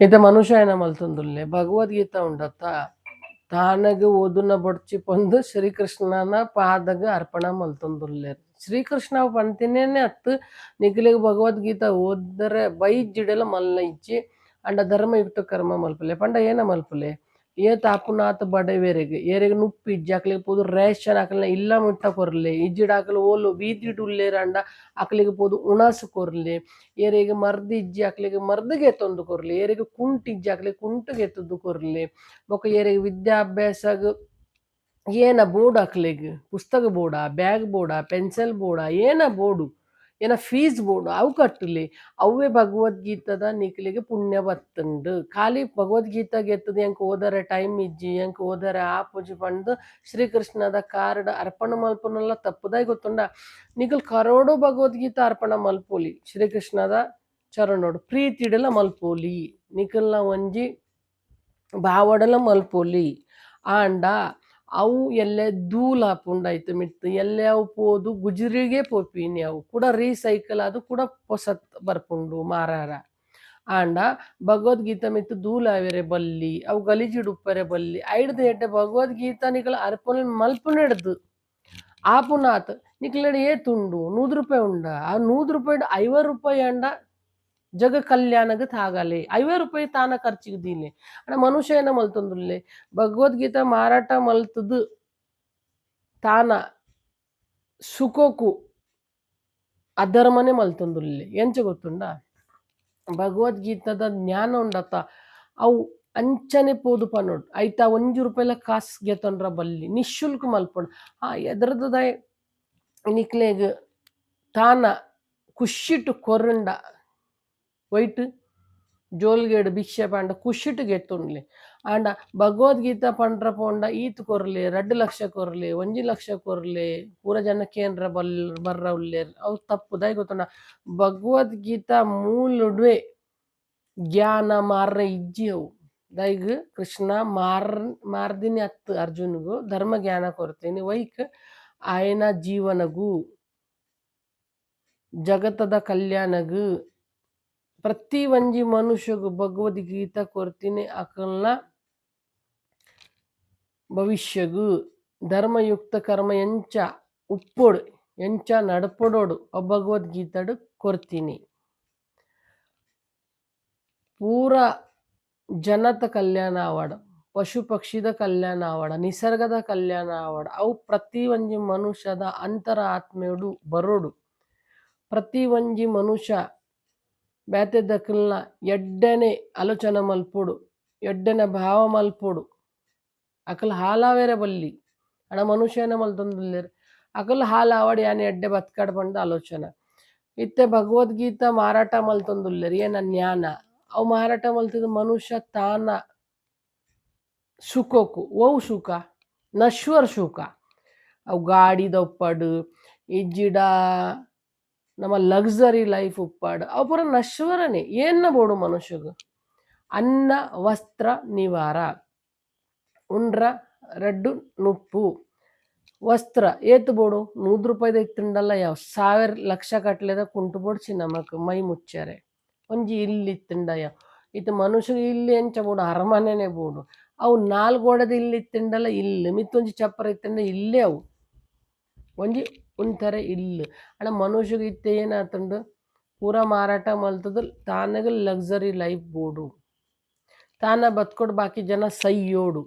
ಇತ ಮನುಷ್ಯ ಏನ ಮಲ್ತೊಂದುಲ್ಲೆ ಭಗವದ್ಗೀತ ಉಂಡತ್ತ. ತಾನಗ ಓದುನ ಬಡ್ಚಿ ಪಂದು ಶ್ರೀಕೃಷ್ಣನ ಪಾದಗ ಅರ್ಪಣ ಮಲ್ತೊಂದುಲ್ಲೆ ಶ್ರೀಕೃಷ್ಣ ಪಂತಿನೇನೆ ಅತ್ತು ನಿಖಿಲಿಗೆ ಭಗವದ್ಗೀತ ಓದರೆ ಬೈಜಿಡಲ ಮಲ್ಲ ಇಚ್ಚಿ ಅಂಡ ಧರ್ಮಯುಕ್ತ ಕರ್ಮ ಮಲ್ಪಲೆ. ಪಂಡ ಏನ ಮಲ್ಪಲೆ? ಏತ ಅಪುನಾತ ಬಡವೇರೆಗೆ, ಏರೆಗೆ ನುಪ್ಪು ಇಜ್ಜಿ ಅಕ್ಲಿಗೆ ಪೋದು, ರೇಷನ್ ಅಕ್ಲಿನ ಇಲ್ಲ ಮುಟ್ಟ ಕೊರ್ಲೆ, ಇಜ್ಜಿಡ ಅಕ್ಲು ಓಲು ಬೀದಿ ಉಲ್ಲೇರ ಅಂಡ ಅಕ್ಲಿಗೆ ಪೋದು ಉಣಾಸು ಕೊರ್ಲೆ, ಏರೆಗೆ ಮರ್ದಿ ಇಜ್ಜಿ ಅಕ್ಲಿಗೆ ಮರ್ದಿಗೆ ಎತ್ತೊಂದು ಕೊರ್ಲೆ, ಏರೆಗೆ ಕುಂಟು ಇಜ್ಜಿ ಅಕ್ಲಿಗೆ ಕುಂಟಿಗೆ ಎತ್ತದ್ದು ಕೊರ್ಲೆ, ಬೊಕ ಏರೆಗೆ ವಿದ್ಯಾಭ್ಯಾಸಗ್ ಏನ ಬೋರ್ಡ್ ಅಕ್ಲಿಗೆ ಪುಸ್ತಕ ಬೋರ್ಡ, ಬ್ಯಾಗ್ ಬೋರ್ಡ, ಪೆನ್ಸಿಲ್ ಬೋರ್ಡ, ಏನ ಬೋರ್ಡು ಏನ ಫೀಸ್ ಬೋಡು ಅವು ಕಟ್ಟಲಿ ಅವೇ ಭಗವದ್ಗೀತದ ನಿಕ್ಲಿಗೆ ಪುಣ್ಯ ಬತ್ತುಂಡು. ಖಾಲಿ ಭಗವದ್ಗೀತೆಗೆ ಎತ್ತದ ಹೆಂಗೆ ಓದರ ಟೈಮ್ ಇಜ್ಜಿ ಎಂಕ್ ಓದರ ಪೂಜೆ ಪಂಡು ಶ್ರೀಕೃಷ್ಣದ ಕಾರ್ಡ್ ಅರ್ಪಣ ಮಲ್ಪನಲ್ಲ ತಪ್ಪದಾಗಿ ಗೊತ್ತುಂಡ. ನಿಖಲ್ ಕರೋಡು ಭಗವದ್ಗೀತ ಅರ್ಪಣ ಮಲ್ಪೋಲಿ, ಶ್ರೀಕೃಷ್ಣದ ಚರಣೋಡು ಪ್ರೀತಿಡೆಲ್ಲ ಮಲ್ಪೋಲಿ, ನಿಖಲ್ನ ಒಂಜಿ ಬಾವಡಲ ಮಲ್ಪೋಲಿ. ಆಂಡ ಅವು ಎಲ್ಲೆ ಧೂಲ್ ಹಾಪುಂಡಾಯ್ತು ಮಿತ್ ಎಲ್ಲೆ ಅವು ಪೋದು, ಗುಜರಿಗೆ ಪೋಪಿನಿ ಅವು. ಕೂಡ ರೀಸೈಕಲ್ ಅದು ಕೂಡ ಪೊಸತ್ ಬರ್ಪುಂಡು ಮಾರಾರ. ಆಂಡ ಭಗವದ್ಗೀತ ಮಿತ್ತು ಧೂಲ್ ಆವೆರೆ ಬಲ್ಲಿ, ಅವು ಗಲೀಜಿಡ್ ಉಪ್ಪರೆ ಬಲ್ಲಿ. ಐಡ್ದು ಎಡ್ಡೆ ಭಗವದ್ಗೀತ ನಿಕಲ ಅರ್ಪಣೆ ಮಲ್ಪುನೆಡ್ದು ಆಪುನಾತ್ ಏ ತುಂಡು ನೂದು ರೂಪಾಯಿ ಉಂಡ. ಆ ನೂದು ರೂಪಾಯಿ ಐವತ್ತು ರೂಪಾಯಿ ಅಂಡ ಜಗ ಕಲ್ಯಾಣಗ ತಾಗಲೆ. ಐವೇ ರೂಪಾಯಿ ತಾನ ಖರ್ಚಿಗೆ ಅಣ್ಣ, ಮನುಷ್ಯ ಏನ ಮಲ್ತೊಂದುಲ್ಲೆ ಭಗವದ್ಗೀತಾ ಮಾರಾಟ ಮಲ್ತದು ತಾನ ಸುಖೋಕು ಅಧರ್ಮನೆ ಮಲ್ತೊಂದುಲ್ಲೆ ಎಂಚ ಗೊತ್ತುಂಡ? ಭಗವದ್ಗೀತದ ಜ್ಞಾನ ಉಂಡತ್ತ ಅವು ಅಂಚನೆ ಪೋದು ಪನ್ನೋಡು ಐತ ಒಂಜಿ ರೂಪಾಯಿಲ ಕಾಸು ಗೆತೊಂಡ್ರ ಬಲ್ಲಿ. ನಿಶುಲ್ಕ ಮಲ್ಪೊಡು ಆ ಎದ್ರದ್ದು ನಿಕ್ಲೆಗ್ ತಾನ ಖುಷಿಟ್ಟು ಕೊರಂಡ. ವೈಟ್, ಜೋಲ್ಗೇಡ್, ಭಿಕ್ಷೆ ಪಾಂಡ ಖುಷಿಟ್ ಗೆತ್ತುಂಡ್ಲಿ ಆಂಡ ಭಗವದ್ಗೀತ ಪಂಡ್ರ ಪೋಂಡ ಈತ್ ಕೊರ್ಲೆ ರಡ್ ಲಕ್ಷ ಕೊರ್ಲೆ, ಒಂಜಿ ಲಕ್ಷ ಕೊರ್ಲೆ, ಪೂರ ಜನ ಕೇಂದ್ರ ಬಲ್, ಬರ್ರ ಉಲ್ಲೇರ್ ಅವು ತಪ್ಪು ದೈ ಗೊತ್ತುಂಡ. ಭಗವದ್ಗೀತ ಮೂಲುಡ್ವೆ ಜ್ಞಾನ ಮಾರ್ರ ಇಜ್ಜಿ ಅವು. ದೈಗ್ ಕೃಷ್ಣ ಮಾರ್, ಮಾರ್ದಿನಿ ಅತ್ ಅರ್ಜುನ್ಗು ಧರ್ಮ ಜ್ಞಾನ ಕೊರ್ತೀನಿ. ವೈಕ್ ಆಯನ ಜೀವನಗೂ, ಜಗತ್ತದ ಕಲ್ಯಾಣಗೂ ಪ್ರತಿ ಒಂಜಿ ಮನುಷ್ಯಗೂ ಭಗವದ್ಗೀತ ಕೊರ್ತೀನಿ ಅಕಲ್ನ ಭವಿಷ್ಯಗು ಧರ್ಮಯುಕ್ತ ಕರ್ಮ ಎಂಚ ಉಪ್ಪೊಡು, ಎಂಚ ನಡಪಡೋಡು ಆ ಭಗವದ್ಗೀತಡು ಕೊರ್ತೀನಿ. ಪೂರ ಜನತ ಕಲ್ಯಾಣ ಆವಾಡ ಪಶು ಪಕ್ಷಿದ ಕಲ್ಯಾಣ ಆವಾಡ, ನಿಸರ್ಗದ ಕಲ್ಯಾಣ ಆವಾಡ, ಅವು ಪ್ರತಿ ಒಂಜಿ ಮನುಷ್ಯದ ಅಂತರ ಆತ್ಮೆಡು ಬರೋಡು. ಪ್ರತಿ ಒಂಜಿ ಮನುಷ್ಯ ಬ್ಯಾತೆದಕ್ಲ್ನ ಎಡ್ಡೆನೆ ಆಲೋಚನ ಮಲ್ಪೋಡು, ಎಡ್ಡನೆ ಭಾವ ಮಲ್ಪೋಡು. ಅಕಲ್ ಹಾಲಾವೇರ ಬಲ್ಲಿ, ಅಣ ಮನುಷ್ಯನ ಮಲ್ತೊಂದುಲ್ಲೆರ್. ಅಕಲ್ ಹಾಲ ಆವಡ್ ಯಾನೆ ಎಡ್ಡೆ ಬತ್ಕಾಡ್ ಬಂದ ಆಲೋಚನೆ. ಇತ್ತೆ ಭಗವದ್ಗೀತ ಮಾರಾಟ ಮಲ್ತೊಂದುಲ್ಲೆರ್, ಏನ ಜ್ಞಾನ ಅವು ಮಾರಾಟ ಮಲ್ತಿದ ಮನುಷ್ಯ ತಾನ ಸುಖೋಕು. ಓವು ಸುಖ? ನಶ್ವರ್ ಸುಖ. ಅವು ಗಾಡಿ ದಪ್ಪಡು ಇಜ್ಜಿಡ ನಮ್ಮ ಲಕ್ಸರಿ ಲೈಫ್ ಉಪ್ಪಾಡು. ಅವು ಪೂರ ನಶ್ವರನೇ. ಏನ ಬೋಡು ಮನುಷ್ಯಗು? ಅನ್ನ, ವಸ್ತ್ರ, ನಿವಾರ. ಉಂಡ್ರ, ರಡ್ಡು, ನುಪ್ಪು. ವಸ್ತ್ರ. ಏತ್ ಬೋಡು? ನೂರು ರೂಪಾಯಿದ ಇತ್ತುಂಡಲ್ಲ ಯಾವ? ಸಾವಿರ ಲಕ್ಷ ಕಟ್ಲೆದ ಕುಂಟು ಬೋಡ್ಸಿ ನಮಕ್ ಮೈ ಮುಚ್ಚಾರೆ ಒಂಜಿ ಇಲ್ಲಿ ಇತ್ತುಂಡ ಯಾವ? ಇತ್ತು ಮನುಷ್ಯ ಇಲ್ಲಿ ಎಂಚ ಬೋಡು, ಅರಮನೆನೆ ಬೋಡು. ಅವು ನಾಲ್ಗೋಡದ ಇಲ್ಲಿ ತಿಂಡಲ್ಲ, ಇಲ್ಲಿ ಮಿತ್ತೊಂಜಿ ಚಪ್ಪರ ಇತ್ತಂಡ ಇಲ್ಲೇ ಅವು. ಒಂಜಿ ಒಂಥರ ಇಲ್ಲ. ಅಣ್ಣ ಮನುಷ್ಯಗೆ ಇತ್ತೆ ಏನಾತಂಡು? ಪೂರ ಮಾರಾಟ ಮಲ್ತದ ತಾನಗ ಲಕ್ಸರಿ ಲೈಫ್ ಬೋಡು. ತಾನ ಬತ್ಕೊಡು ಬಾಕಿ ಜನ ಸೈಯೋಡು.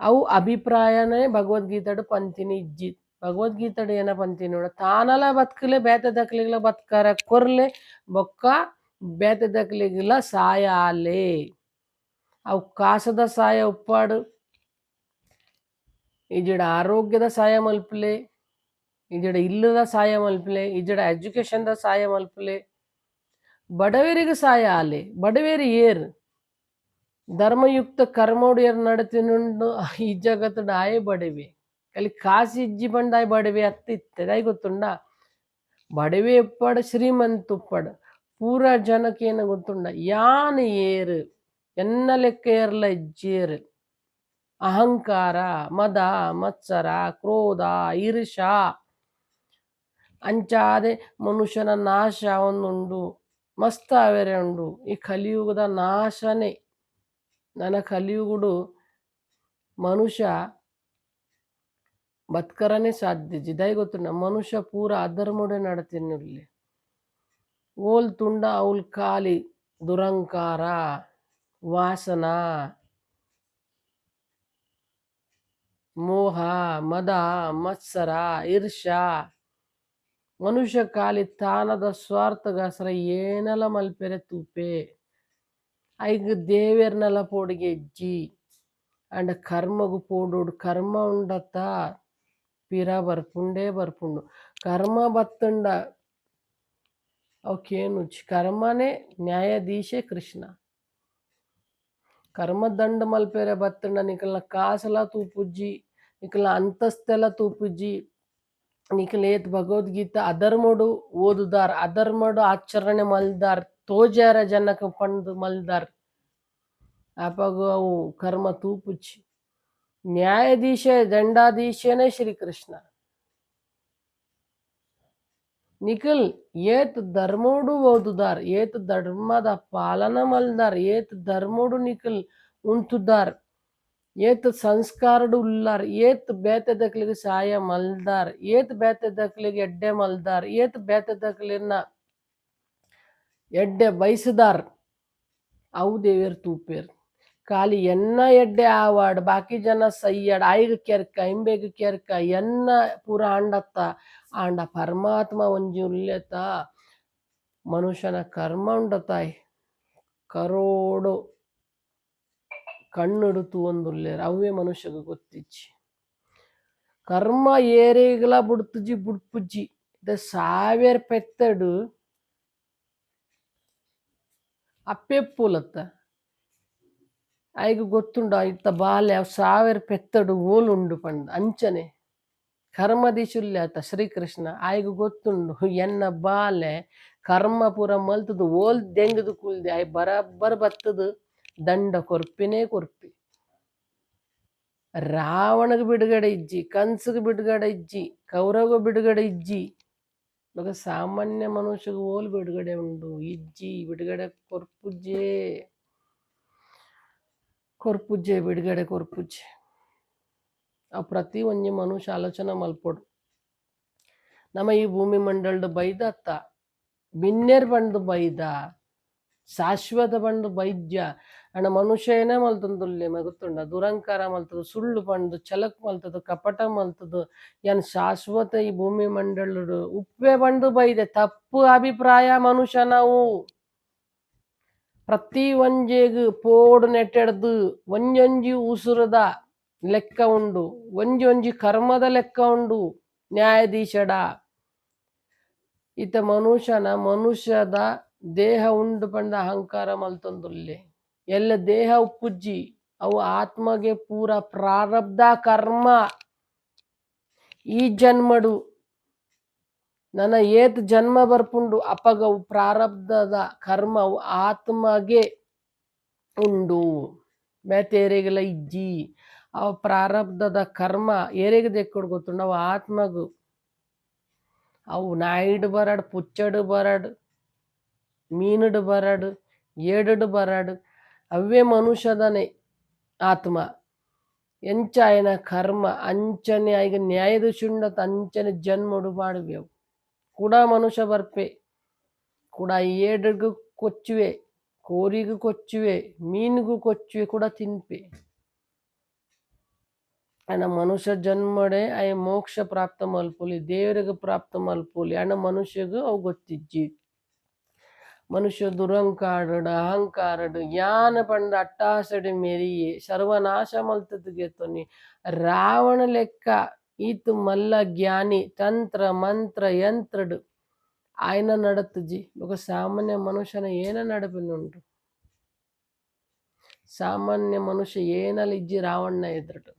ಅವು ಅಭಿಪ್ರಾಯನೇ ಭಗವದ್ಗೀತಾಡು ಪಂತಿನಿ ಇಜ್ಜಿ. ಭಗವದ್ಗೀತಾಡು ಏನ ಪಂತಿನಿ ನೋಡ. ತಾನಲ ಬದುಕಲೆ, ಬೇತ ದಕ್ಲಿಗ್ಲ ಬದುಕಾರ ಕೊರ್ಲೆ, ಬೊಕ್ಕ ಬೇತ ದಕ್ಲಿಗ್ಲ ಸಾಯ ಆಲೆ ಅವು ಕಾಸದ ಸಾಯ ಉಪ್ಪಾಡು. ಈಜಿಡ ಆರೋಗ್ಯದ ಸಾಯ ಮಲ್ಪಲೆ. ಈಜಿಡ ಇಲ್ಲದ ಸಾಯ ಮಲ್ಪಲೆ ಎಜುಕೇಶನ್ ಎಜುಕೇಶನ್ದ ಸಾಯ ಮಲ್ಪಲೆ, ಬಡವರಿಗೆ ಸಹಾಯ ಆಲೆ, ಬಡವೇರಿ ಏರ್, ಧರ್ಮಯುಕ್ತ ಕರ್ಮೋಡಿಯರ್ ನಡತಿನುಂಡು ಈ ಜಗತ್ತಡ ಆಯೆ ಬಡವೆ. ಕಲಿ ಕಾಸು ಇಜ್ಜಿ ಬಂಡಾಯ್ ಬಡವೆ ಅತ್ತಿತ್ತೆ ಗೊತ್ತುಂಡ? ಬಡವೆ ಉಪ್ಪಡ ಶ್ರೀಮಂತ ಉಪ್ಪಡ, ಪೂರ ಜನಕ್ಕೇನು ಗೊತ್ತುಂಡ? ಯಾನ ಏರ್, ಎನ್ನ ಲೆಕ್ಕ ಏರ್ಲ ಇಜ್ಜೇರು ಅಹಂಕಾರ, ಮದ, ಮತ್ಸರ, ಕ್ರೋಧ ಈರ್ಷ ಅಂಚಾದೆ ಮನುಷ್ಯನ ನಾಶ ಒಂದುಂಡು ಮಸ್ತ್ ಅವೆರೆ ಉಂಡು ಈ ಕಲಿಯುಗದ ನಾಶನೇ. ನನ್ನ ಕಲಿಯುಗುಡು ಮನುಷ್ಯ ಬತ್ಕರನೇ ಸಾಧ್ಯ. ಜಿದಾಯಿ ಗೊತ್ತುಂಡ ಮನುಷ್ಯ ಪೂರ ಅಧರ್ಮಡೆ ನಡತಿನಲ್ಲಿ ಓಲ್ ತುಂಡ ಅವಲ್ ಖಾಲಿ, ದುರಂಕಾರ, ವಾಸನ, ಮೋಹ, ಮದ, ಮತ್ಸರ ಈರ್ಷ ಮನುಷ್ಯ ಖಾಲಿ ತಾನದ ಸ್ವಾರ್ಥಗಾಸರ ಏನಲ ಮಲ್ಪೆರೆ ತೂಪೆ ಐಗ್ ದೇವೇರ್ನಲ ಪೋಡಿಗೆ ಎಜ್ಜಿ ಅಂಡ ಕರ್ಮಗು ಪೋಡೋಡು ಕರ್ಮ ಉಂಡತ್ತ ಪಿರ ಬರ್ಪುಂಡೇ ಬರ್ಪುಂಡು ಕರ್ಮ ಬತ್ತುಂಡ ಅವಕ್ಕೇನು ಕರ್ಮನೇ ನ್ಯಾಯಾಧೀಶೇ ಕೃಷ್ಣ ಕರ್ಮದಂಡ ಮಲ್ಪೆರೆ ಬತ್ತುಂಡ ನಿಕಲ್ನ ಕಾಸಲ ತೂಪುಜ್ಜಿ ನಿಕಲ್ನ ಅಂತಸ್ತೆಲ ತೂಪುಜ್ಜಿ ನಿಕಲ್ ಏತ್ ಭಗವದ್ಗೀತ ಅಧರ್ಮಡು ಓದುದಾರ್ ಅಧರ್ಮಡು ಆಚರಣೆ ಮಲ್ದಾರ್ ತೋಜಾರ ಜನಕ ಪಂಡ್ ಮಲ್ದಾರ್ ಅಪಗು ಅವು ಕರ್ಮ ತೂಪುಚ್ಚಿ ನ್ಯಾಯಾಧೀಶ ದಂಡಾಧೀಶನೇ ಶ್ರೀಕೃಷ್ಣ ನಿಖಿಲ್ ಏತ್ ಧರ್ಮೋಡು ಓದುದಾರ್ ಏತ್ ಧರ್ಮದ ಪಾಲನ ಮಲ್ದಾರ್ ಏತ್ ಧರ್ಮೋಡು ನಿಖಿಲ್ ಉಂತುದಾರ್ ಏತ್ ಸಂಸ್ಕಾರಡು ಉಲ್ಲಾರ್, ಏತ್ ಬೇತದಕ್ಲಿಗೆ ಸಾಯ ಮಲ್ದಾರ್, ಏತ್ ಬೇತದಕ್ಲಿಗೆ ಎಡ್ಡೆ ಮಲ್ದಾರ್, ಏತ್ ಬೇತದಕ್ಲಿನ ಎಡ್ಡೆ ಬಯಸದಾರ್. ಅವು ದೇವೇರ್ ತೂಪೇರ್. ಖಾಲಿ ಎನ್ನ ಎಡ್ಡೆ ಆವಾಡ್, ಬಾಕಿ ಜನ ಸೈಯಾಡ್, ಆಯ್ಗ ಕೆರ್ಕ, ಇಂಬೆಗ್ ಕೆರ್ಕ, ಎನ್ನ ಪೂರ ಆಂಡತ್ತ, ಆಂಡ ಪರಮಾತ್ಮ ಒಂಜಿ ಉಲ್ಲೆತ ಮನುಷ್ಯನ ಕರ್ಮ ಉಂಡತಾಯ್. ಕರೋಡು ತೂವೊಂದುಲ್ಲೆರ್ ಅವೇ ಮನುಷ್ಯಗ ಗೊತ್ತಿಜ್ಜಿ. ಕರ್ಮ ಬುಡ್ತುಜಿ ಬುಡ್ಪುಜ್ಜಿ. ಇದ ಸಾವಿರ ಪೆತ್ತಡು ಅಪ್ಪೆಪ್ಪುಲತ್ತ ಆಯ್ಕ ಗೊತ್ತುಂಡ ಇತ್ತ ಬಾಲ್ಯ ಸಾವಿರ ಪೆತ್ತಡು ಓಲುಂಡು ಪಂಡ ಅಂಚನೆ. ಕರ್ಮದಿಶುಲ್ಲೆ ಆತ ಶ್ರೀಕೃಷ್ಣ ಆಯ್ಕ ಗೊತ್ತುಂಡು, ಎನ್ನ ಬಾಲೆ ಕರ್ಮ ಪೂರ ಮಲ್ತದು ಓಲ್ ದೆಂಗದು ಕುಲ್ದೆ ಆಯ್ ಬರಬ್ಬರ್ ಬತ್ತದು. ದಂಡ ಕೊರ್ಪಿನೇ ಕೊರ್ಪಿ. ರಾವಣಗ ಬಿಡುಗಡೆ ಇಜ್ಜಿ ಕಂಸಗ ಬಿಡುಗಡೆ ಇಜ್ಜಿ ಕೌರವ ಬಿಡುಗಡೆ ಇಜ್ಜಿ. ಇವಾಗ ಸಾಮಾನ್ಯ ಮನುಷ್ಯಗೆ ಓಲ್ ಬಿಡುಗಡೆ ಉಂಡು, ಇಜ್ಜಿ ಬಿಡುಗಡೆ ಕೊರ್ಪುಜ್ಜೆ. ಕೊರ್ಪುಜ್ಜೆ ಬಿಡುಗಡೆ ಕೊರ್ಪುಜ್ಜೆ. ಆ ಪ್ರತಿ ಒಂಜಿ ಮನುಷ್ಯ ಆಲೋಚನೆ ಮಲ್ಪೊಡು. ನಮ್ಮ ಈ ಭೂಮಿ ಮಂಡಲದ ಬೈದತ್ತ ಬಿನ್ನೆರ್ ಬಂದು ಬೈದ. ಶಾಶ್ವತ ಬಂದು ಬೈದ್ಯ ಅಣ್ಣ ಮನುಷ್ಯ ಏನೇ ಮಲ್ತಂದುಲ್ಲೆ ಮಗುತ್ತುಂಡ ದುರಂಕಾರ ಮಲ್ತದು, ಸುಳ್ಳು ಪಂಡ್ ಚಲಕ್ ಮಲ್ತದು, ಕಪಟ ಮಲ್ತದು. ಏನ್ ಶಾಶ್ವತ ಈ ಭೂಮಿ ಮಂಡಲಡು ಉಪ್ಪೆ ಬಂದು ಬೈದೆ. ತಪ್ಪು ಅಭಿಪ್ರಾಯ ಮನುಷ್ಯ ನಾವು. ಪ್ರತಿ ಒಂಜೆಗ್ ಪೋಡು ನೆಟ್ಟೆಡ್ದು, ಒಂಜೊಂಜಿ ಉಸುರದ ಲೆಕ್ಕ ಉಂಡು. ಒಂಜಿ ಒಂಜಿ ಕರ್ಮದ ಲೆಕ್ಕ ಉಂಡು. ನ್ಯಾಯಾಧೀಶಡ. ಇತ ಮನುಷ್ಯನ ಮನುಷ್ಯದ ದೇಹ ಉಂಡು ಪಂಡ ಅಹಂಕಾರ ಮಲ್ತೊಂದುಲ್ಲೆ. ಎಲ್ಲ ದೇಹ ಉಪ್ಪುಜ್ಜಿ, ಅವು ಆತ್ಮಗೆ ಪೂರ ಪ್ರಾರಬ್ಧ ಕರ್ಮ. ಈ ಜನ್ಮಡು, ನನ್ನ ಏತ್ ಜನ್ಮ ಬರ್ಪುಂಡು, ಅಪಗವು ಪ್ರಾರಬ್ಧದ ಕರ್ಮವು ಆತ್ಮಗೆ ಉಂಡು. ಬೇತೇರೆಗೆಲ ಇಜ್ಜಿ, ಅವ ಪ್ರಾರಬ್ಧದ ಕರ್ಮ ಏರೆಗೆ ದೆಕ್ಕುಡು ಗೊತ್ತುಂಡು, ಅವು ಆತ್ಮಗು. ಅವು ನಾಯಿಡ್ ಬರಡ್, ಪುಚ್ಚಡು ಬರಡ್ ಮೀನುಡು ಬರಡು, ಏಡುಡು ಬರಡು ಅವೇ ಮನುಷ್ಯದನೆ ಆತ್ಮ. ಎಂಚ ಆಯ್ನ ಕರ್ಮ, ಅಂಚನೆ ಆಯ್ಗ ನ್ಯಾಯದ ಶುಂಡತ, ಅಂಚನೆ ಜನ್ಮಡು ಮಾಡುವೆವು ಕೂಡ ಮನುಷ್ಯ ಬರ್ಪೆ, ಕೂಡ ಏಡಿಗೂ ಕೊಚ್ಚುವೆ, ಕೋರಿಗೂ ಕೊಚ್ಚುವೆ, ಮೀನಿಗೂ ಕೊಚ್ಚುವೆ ಕೂಡ ತಿನ್ಪೆ. ಅಣ್ಣ ಮನುಷ್ಯ ಜನ್ಮಡೆ, ಆಯ ಮೋಕ್ಷ ಪ್ರಾಪ್ತ ಮಲ್ಪೋಲಿ, ದೇವರಿಗೆ ಪ್ರಾಪ್ತ ಮಲ್ಪೋಲಿ, ಅಣ್ಣ ಮನುಷ್ಯಗೂ ಅವು ಗೊತ್ತಿಜ್ಜಿ. ಮನುಷ್ಯ ದುರಂಕಾರಡು ಅಹಂಕಾರಡು ಯಾನ ಪಂಡ ಅಟ್ಟಾಸಡು ಮೆರಿಯೆ ಸರ್ವನಾಶ ಮಲ್ತದಿಗೆ ತೊನಿ ರಾವಣ ಲೆಕ್ಕ ಈತು ಮಲ್ಲ ಜ್ಞಾನಿ ತಂತ್ರ ಮಂತ್ರ ಯಂತ್ರಡು ఆయన నడతుజి ఒక సామాన్య మనుషన ఏన నడపినుండు ಸಾಮಾನ್ಯ ಮನುಷ್ಯ ಏನಲ್ಲ ಇಜ್ಜಿ ರಾವಣ್ಣ ಎದುರುಟು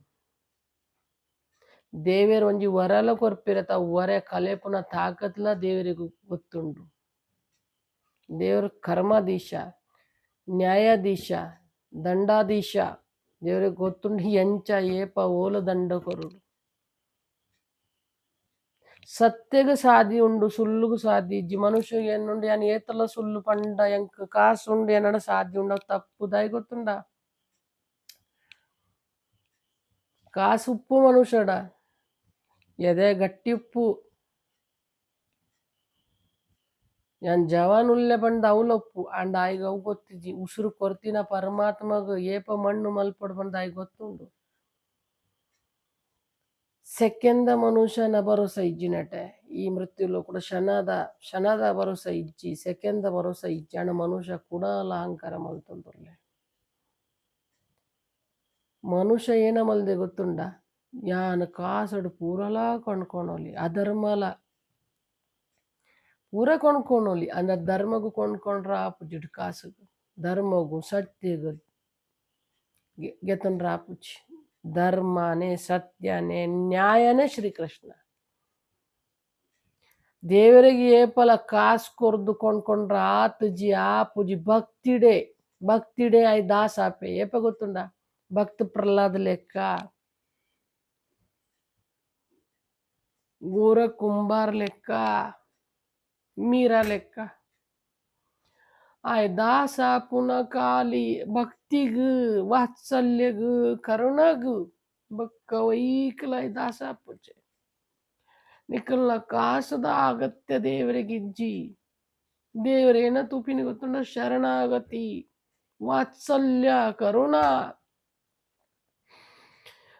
ದೇವೇರು ಒಂಜಿ ವರಲ ಕೊರ್ಪಿರತ ವರೆ ಕಲೆಪುನ ತಾಕತ್ಲ ದೇವರಿಗೆ ಗೊತ್ತುಂಡು ದೇವರು ಕರ್ಮಾಧೀಶ ನ್ಯಾಯಾಧೀಶ ದಂಡಾಧೀಶ ದೇವರಿಗೆ ಗೊತ್ತುಂಡು ಎಂಚ ಏಪ ಓಲು ದಂಡ ಕೊರುಡು ಸತ್ಯಗ ಸಾದಿ ಉಂಡು ಸುಳ್ಳುಗು ಸಾದಿ ಇಜ್ಜಿ ಮನುಷ್ಯ ಎನ್ನುಂಡು ಯಾನ್ ಏತಲ ಸುಳ್ಳು ಪಂಡ ಎಂಕ್ ಕಾಸು ಉಂಡು ಏನಡ ಸಾಧ್ಯ ಉಂಡ ತಪ್ಪು ದಾಯಿ ಗೊತ್ತುಂಡ ಕಾಸು ಉಪ್ಪು ಮನುಷ್ಯಡ ಎದೆ ಗಟ್ಟಿ ಉಪ್ಪು ಜವಾನ್ ಉಲ್ಲೆ ಬಂದ ಅವಲೊಪ್ಪು, ಅಂಡ ಆಯ್ಗ ಅವು ಗೊತ್ತಿಜ್ಜಿ, ಉಸುರು ಕೊರ್ತಿನ ಪರಮಾತ್ಮಗ ಏಪ ಮಣ್ಣು ಮಲ್ಪಡ್ ಬಂದ ಆಯ್ಗ ಗೊತ್ತುಂಡು. ಸೆಕೆಂದ ಮನುಷ್ಯನ ಭರೋಸ ಇಜ್ಜಿನಟೆ ಈ ಮೃತ್ಯುಲು ಕೂಡ ಶನದ ಶನದ ಭರೋಸ ಇಜ್ಜಿ, ಸೆಕೆಂದ ಭರೋಸ ಇಜ್ಜಿ ಅಣ್ಣ ಮನುಷ್ಯ ಕೂಡ ಅಹಂಕಾರ ಮಲ್ತೊಂದುರ್ಲೆ. ಮನುಷ್ಯ ಏನ ಮಲ್ದೆ ಗೊತ್ತುಂಡ? ಯಾನ್ ಕಾಸಡು ಪೂರಲ ಕೊಂಡ್ಕೊಣೊಲಿ, ಅಧರ್ಮಲ. ಪೂರ ಕೊಂಡ್ಕೊಂಡೋಲಿ ಅಂದ್ರೆ ಧರ್ಮಗು ಕೊಂಡ್ಕೊಂಡ್ರ ಆಪುಜಿಡ್ ಕಾಸು. ಧರ್ಮಗು ಸತ್ಯಗು ಗೆತನ್ ಆಪುಜಿ ಧರ್ಮನೇ ಸತ್ಯನೇ ನ್ಯಾಯನೇ ಶ್ರೀಕೃಷ್ಣ. ದೇವರಿಗೆ ಏಪಲ ಕಾಸು ಕೊರ್ದು ಕೊಂಡ್ಕೊಂಡ್ರ ಆತುಜಿ ಆಪುಜಿ ಭಕ್ತಿಡೆ. ಭಕ್ತಿಡೆ ಐ ದಾಸ ಆಪೆ. ಏಪ ಗೊತ್ತುಂಡ? ಭಕ್ತ ಪ್ರಹ್ಲಾದ ಲೆಕ್ಕ. ಗೋರ ಕುಂಬಾರ್ ಲೆಕ್ಕ. ಮೀರಾ ಲೆಕ್ಕ. ಆಯ್ ದಾಸ ಪುನಕಾಲಿ ಭಕ್ತಿಗ, ವಾತ್ಸಲ್ಯಗ, ಕರುಣಗ, ಬಕ್ಕ ವೈಕಲ ದಾಸ ಪೂಜೆ. ನಿಕಲ್ನ ಕಾಸದ ಅಗತ್ಯ ದೇವರಿಗಿಜ್ಜಿ. ದೇವರೇನ ತೂಪಿನ ಗೊತ್ತುಂಡ ಶರಣಾಗತಿ. ವಾತ್ಸಲ್ಯ, ಕರುಣ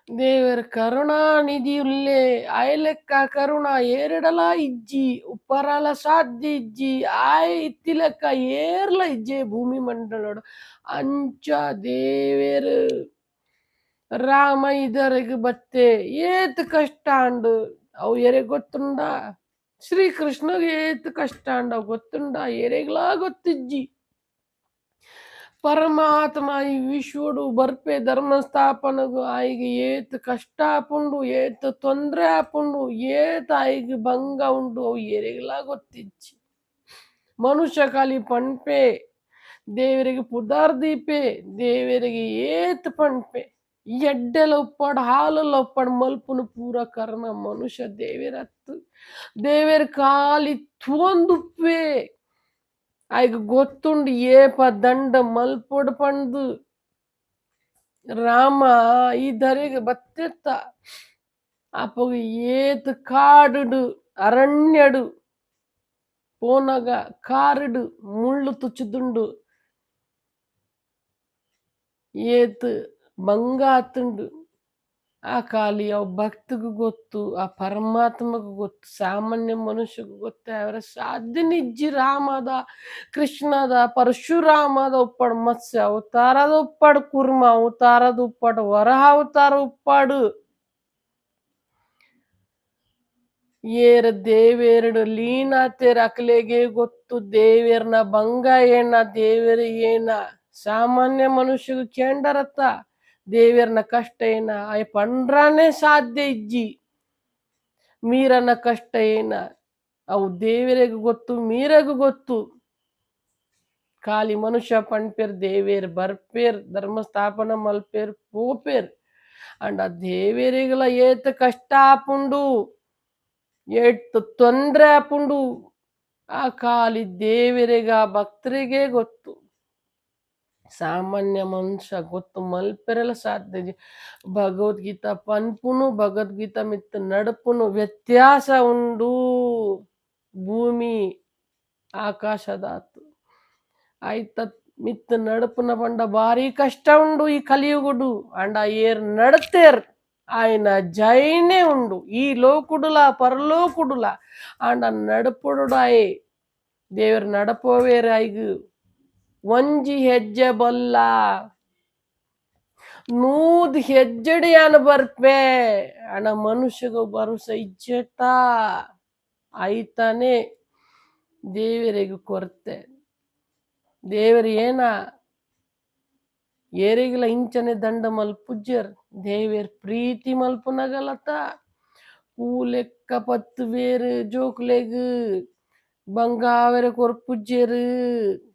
ದೇವರ ಕರುಣಾ ನಿಧಿ ಉಲ್ಲೆ ಆಯ್ಲೆಕ್ಕ ಕರುಣ ಏರಡಲ ಇಜ್ಜಿ, ಉಪ್ಪರಲ ಸಾಧ್ಯ ಇಜ್ಜಿ, ಆಯ ಇತ್ತಿಲೆಕ್ಕ ಏರ್ಲ ಇಜ್ಜೆ ಭೂಮಿ ಮಂಡಲೋಡು. ಅಂಚ ದೇವೇರು, ರಾಮ ಇದರಿಗೆ ಬತ್ತೆ, ಏತ್ ಕಷ್ಟ ಅಂಡು, ಅವು ಎರೆ ಗೊತ್ತುಂಡ? ಶ್ರೀಕೃಷ್ಣಗೆ ಏತ್ ಕಷ್ಟ ಅಂಡ ಗೊತ್ತುಂಡ? ಎರೆಗ್ಲಾ ಗೊತ್ತಿಜ್ಜಿ. ಪರಮಾತ್ಮ ಈ ವಿಶ್ವಡು ಬರ್ಪೆ ಧರ್ಮ ಸ್ಥಾಪನಗು ಆಯ್ಗೆ ಏತ್ ಕಷ್ಟ ಆಪುಂಡು ಏತ್ ತೊಂದ್ರೆ ಆಪುಂಡು ಏತ್ ಆಯ್ಗೆ ಭಂಗ ಉಂಡು ಅವು ಎರೆಗ್ಲಾ ಗೊತ್ತಿಜ್ಜಿ ಮನುಷ್ಯ ಖಾಲಿ ಪಣ್ಪೆ ದೇವರಿಗೆ ಪುದಾರ್ದೀಪೆ ದೇವರಿಗೆ ಏತ್ ಪಣ್ಪೆ ಎಡ್ಡೆಲ ಉಪ್ಪಾಡು ಹಾಲಲ್ಲ ಉಪ್ಪಾಡು ಮಲ್ಪುನು ಪೂರ ಕರ್ಮ ಮನುಷ್ಯ ದೇವರತ್ತು ದೇವರ ಕಾಲಿ ತೋಂದುಪ್ಪೆ ಆಯ್ಗ ಗೊತ್ತುಂಡು ಏಪ ದಂಡ ಮಲ್ಪೊಡು ಪಂದು ರಾಮ ಈ ಧರೆಗೆ ಬತ್ತೆತ್ತ ಅಪ್ಪಗ ಏತ್ ಕಾಡುಡು ಅರಣ್ಯಡು ಪೋನಗ ಕಾರುಡು ಮುಳ್ಳು ತುಚ್ಚುದುಂಡು ಏತ್ ಭಂಗ ಆತುಂಡು ಆ ಕಾಲಿ ಅವ್ ಭಕ್ತಗೂ ಗೊತ್ತು, ಆ ಪರಮಾತ್ಮಗೂ ಗೊತ್ತು, ಸಾಮಾನ್ಯ ಮನುಷ್ಯಗೂ ಗೊತ್ತು ಅವರ ಸಾಧ್ಯನಿಜ್ಜಿ ರಾಮದ, ಕೃಷ್ಣದ, ಪರಶುರಾಮದ ಉಪ್ಪಡು, ಮತ್ಸ್ಯ ಅವತಾರದ ಉಪ್ಪಡು, ಕುರ್ಮ ಅವತಾರದ ಉಪ್ಪಡು ವರಹ ಅವತಾರ ಉಪ್ಪಾಡು. ಏರ ದೇವೇರಡು ಲೀನಾತೇರ ಅಕಲೆಗೆ ಗೊತ್ತು, ದೇವೇರ್ನ ಭಂಗ ಏನ ದೇವೇರ ಏನ ಸಾಮಾನ್ಯ ಮನುಷ್ಯಗೂ ಕೇಂಡರತ್ತ. ದೇವೇರ್ನ ಕಷ್ಟ ಏನ ಅಯ್ಯ ಪಂಡ್ರನೇ ಸಾಧ್ಯ ಇಜ್ಜಿ. ಮೀರನ ಕಷ್ಟ ಏನ ಅವು ದೇವರಿಗೂ ಗೊತ್ತು, ಮೀರಗೂ ಗೊತ್ತು. ಖಾಲಿ ಮನುಷ್ಯ ಪಣ್ಪೇರ್ ದೇವೇರ್ ಬರ್ಪೇರ್ ಧರ್ಮ ಸ್ಥಾಪನ ಮಲ್ಪೇರ್, ಪೋಪೇರ್. ಅಂಡ ದೇವೇರಿಗಲ ಏತ ಕಷ್ಟ ಆಪುಂಡು ಏತ್ ತೊಂದ್ರೆ ಆಪುಂಡು ಆ ಖಾಲಿ ದೇವರಿಗ ಭಕ್ತರಿಗೆ ಗೊತ್ತು. ಸಾಮಾನ್ಯ ಮನುಷ್ಯ ಗೊತ್ತು ಮಲ್ಪೆರಲ ಸಾಧ್ಯ ಜಿ- ಭಗವದ್ಗೀತಾ ಪನ್ಪುನು ಭಗವದ್ಗೀತಾ ಮಿತ್ ನಡಪುನು ವ್ಯತ್ಯಾಸ ಉಂಡು ಭೂಮಿ ಆಕಾಶದಾತು ಆಯ್ತ ಮಿತ್ ನಡಪುನ ಪಂಡ ಭಾರಿ ಕಷ್ಟ ಉಂಡು ಈ ಕಲಿಯುಗುಡು ಅಂಡ ಏರ್ ನಡತೇರ್ ఆయన జైనే ఉండు ఈ లోకుడుల పరలోకుడుల అండ నడుపుడుడాయే ದೇವ್ರ ನಡಪೋವೇರ ಐಗು ಒಂಜಿ ಹೆಜ್ಜೆ ಬಲ್ಲ. ನೂದ್ ಹೆಜ್ಜೆಡಿ ಅನ್ ಬರ್ಪೆ. ಅಣ್ಣ ಮನುಷ್ಯಗ ಭರೋಸ ಇಜ್ಜಟ ಆಯ್ತಾನೆ ದೇವರಿಗೆ ಕೊರತೆ. ದೇವರು ಏನ? ಏರಿಗಿಲ ಇಂಚನೆ ದಂಡ ಮಲ್ಪುಜ್ಜರ್. ದೇವೇರ್ ಪ್ರೀತಿ ಮಲ್ಪುನಗಲತ. ಪೂಲೆಕ್ಕ ಪತ್ತು ಬೇರು ಜೋಕ್ಲೆಗ್ ಬಂಗಾವರ ಕೊರ್ಪುಜ್ಜೆರು.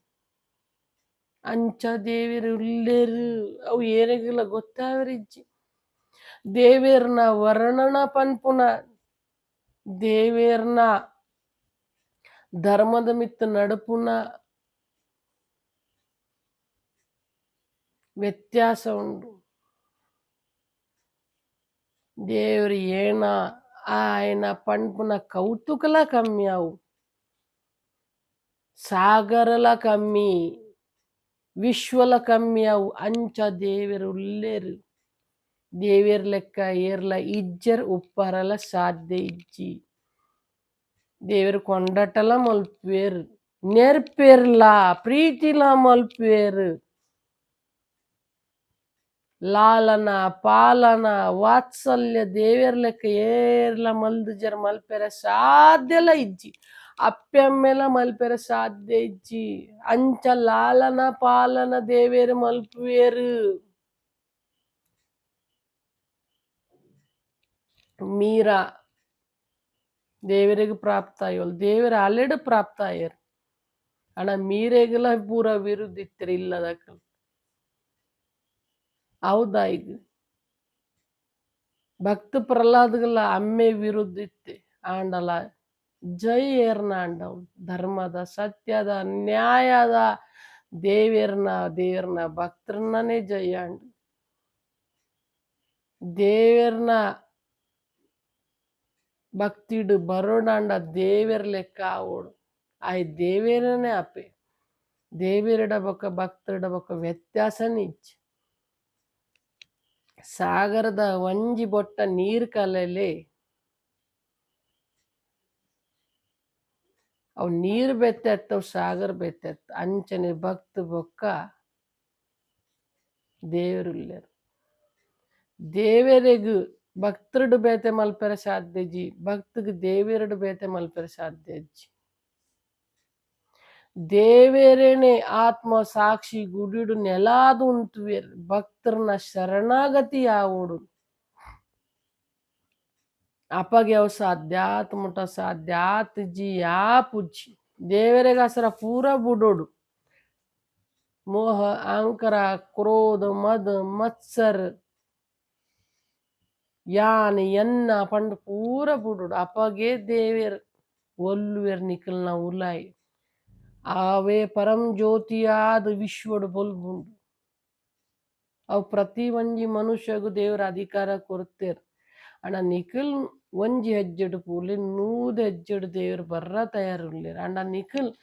ಅಂಚ ದೇವೇರು ಉಲ್ಲೇರು ಅವು ಏರಿಗಿಲ ಗೊತ್ತಾವರಿಜ್ಜಿ ದೇವೇರ್ನ ವರ್ಣನ ಪನ್ಪುನ ದೇವೇರ್ನ ಧರ್ಮದ ಮಿತ್ತ ನಡುಪುನ ವ್ಯತ್ಯಾಸ ಉಂಡು ದೇವ್ರು ಏನ ఆయన ಪಂಪುನ ಕೌತುಕಲ ಕಮ್ಮಿ ಅವು ಸಾಗರಲ ಕಮ್ಮಿ ವಿಶ್ವಲ ಕಮ್ಮಿ ಅವು ಅಂಚ ದೇವರು ಉಲ್ಲೇರು ದೇವೇರ್ ಲೆಕ್ಕ ಏರ್ಲ ಇಜ್ಜರ್ ಉಪ್ಪರಲ ಸಾಧ್ಯ ಇಜ್ಜಿ ದೇವರು ಕೊಂಡಟಲ ಮಲ್ಪೇರು ನೆರ್ಪೇರ್ಲ ಪ್ರೀತಿಲ ಮಲ್ಪೇರು ಲಾಲನ ಪಾಲನ ವಾತ್ಸಲ್ಯ ದೇವೇರ್ ಲೆಕ್ಕ ಏರ್ಲ ಮಲ್ದು ಜರ ಮಲ್ಪೆರ ಸಾಧ್ಯಲ ಇಜ್ಜಿ ಅಪ್ಪೆಮ್ಮೆಲ ಮಲ್ಪೆರ ಸಾಧ್ಯ ಇಜ್ಜಿ. ಅಂಚ ಲಾಲನ ಪಾಲನ ದೇವೇರು ಮಲ್ಪುವೇರು. ಮೀರ. ದೇವರಿಗೆ ಪ್ರಾಪ್ತ ಆಯೋಲ್ ದೇವರ ಆಲ್ರೆಡಿ ಪ್ರಾಪ್ತ ಆಯ್ಯರ್ ಅಣ್ಣ ಮೀರೆಗೆಲ್ಲ ಪೂರ ವಿರುದ್ಧ ಇತ್ತಿರ ಇಲ್ಲದಕ್ಕ ಹೌದಾ ಈಗ ಭಕ್ತ ಪ್ರಹ್ಲಾದ್ಗಲ್ಲ ಅಮ್ಮೆ ವಿರುದ್ಧ ಇತ್ತೆ ಆಂಡಲ ಜೈ ಏರ್ನ ಆಂಡವ್ ಧರ್ಮದ ಸತ್ಯದ ನ್ಯಾಯದ ದೇವೆರ್ನ, ದೇವ್ರನ ಭಕ್ತರನ್ನೇ ಜೈ ಆಂಡ್ ದೇವೇರ್ನ ಭಕ್ತಿಡು ಬರೋಡಾಂಡ ದೇವೇರ್ ಲೆಕ್ಕ ಆವೋಡು ಅಪ್ಪೆ. ದೇವೇರಿಡ ಬೊಕ್ಕ ಭಕ್ತರಿಡ ಬೊಕ್ಕ ವ್ಯತ್ಯಾಸನೇ ಇಚ್ಚಿ ಸಾಗರದ ಒಂಜಿ ಬೊಟ್ಟ ನೀರ್ ಕಲೆಲೆ ಅವು ನೀರ್ ಬೆತ್ತೆತ್ತ ಅವು ಸಾಗರ ಬೆತ್ತೆತ್ತ ಅಂಚನೆ ಭಕ್ತ ಬೊಕ್ಕ ದೇವರುಲ್ಲೇರು ದೇವರಿಗೂ ಭಕ್ತರುಡು ಬೇತೆ ಮಲ್ಪೆರ ಸಾಧ್ಯಜಿ ಭಕ್ತಗೆ ದೇವರಡು ಬೇತೆ ಮಲ್ಪೆರ ಸಾಧ್ಯಜ್ಜಿ ದೇವೇರೇನೆ ಆತ್ಮ, ಸಾಕ್ಷಿ, ಗುಡಿಡು ನೆಲಾದು ಉಂಟುವೇರ್. ಭಕ್ತರನ್ನ ಶರಣಾಗತಿ ಯಾವೋಡು ಅಪಗೆ ಅವು ಸಾಧ್ಯ ಮುಟ ಸಾಧ್ಯ ಯಾ ಪುಜ್ಜಿ. ಅಸರ ಪೂರ ಬುಡೋಡು. ಮೋಹ, ಅಂಕರ, ಕ್ರೋಧ, ಮದ, ಮತ್ಸರ್, ಯಾನ್, ಎನ್ನ, ಪಂಡ ಪೂರ ಬುಡೋಡು. ಅಪ್ಪಗೆ ದೇವೇರ್ ಒಲ್ಲುವೆರ್ ನಿಖಲ್ನ ಉಲಾಯಿ. ಆವೇ ಪರಂ ಜ್ಯೋತಿಯಾದ ವಿಶ್ವಡು ಬೊಲ್ಬುಂಡು. ಅವು ಪ್ರತಿ ಒಂಜಿ ಮನುಷ್ಯಗೂ ದೇವರ ಅಧಿಕಾರ ಕೊಡ್ತೇರ್ ಅಣ್ಣ ನಿಖಿಲ್ ಒಂಜಿ ಹೆಜ್ಜೆಡು ಪೂಲಿ ನೂದು ಹೆಜ್ಜೆಡು ದೇವರು ಬರ್ರ ತಯಾರುಲ್ಲೇರು ಆಂಡ ನಿಖಲ್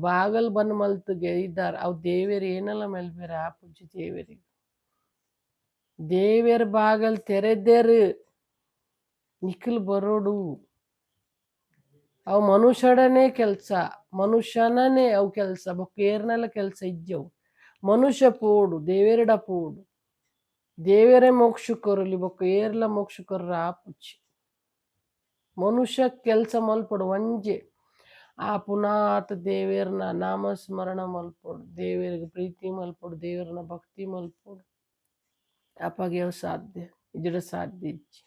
ಬಾಗಲ್ ಬನ್ ಮಲ್ತುಗೆ ಇದ್ದಾರ ಅವು ದೇವೇರು ಏನೆಲ್ಲ ಮೆಲ್ಬೇರ ಆ ಪೂಜೆ ದೇವೇರಿಗೆ ದೇವೇರ ಬಾಗಲ್ ತೆರೆದೇರು ನಿಖಲ್ ಬರೋಡು. ಅವು ಮನುಷ್ಯಡನೇ ಕೆಲಸ ಮನುಷ್ಯನೇ ಅವು ಕೆಲಸ ಏರ್ನೆಲ್ಲ ಕೆಲ್ಸ ಇಜ್ಜವು. ಮನುಷ್ಯ ಪೋಡು, ದೇವೇರಡ ಪೋಡು. ದೇವರೇ ಮೋಕ್ಷ ಕೊರಲಿ, ಬೊಕ್ಕ ಏರ್ಲ ಮೋಕ್ಷ ಆ ಆಪುಚ್ಚಿ ಮನುಷ್ಯ ಕೆಲಸ ಮಲ್ಪಡು, ಒಂಜೆ. ಆ ಪುನಾತ್ ದೇವೇರ್ನ ನಾಮಸ್ಮರಣ ಮಲ್ಪಡು, ದೇವೇರಿಗೆ ಪ್ರೀತಿ ಮಲ್ಪಡು ದೇವರನ್ನ ಭಕ್ತಿ ಮಲ್ಪಡು. ಅಪಗೆ ಅವು ಸಾಧ್ಯ, ಇಜಡ ಸಾಧ್ಯ ಇಜ್ಜಿ.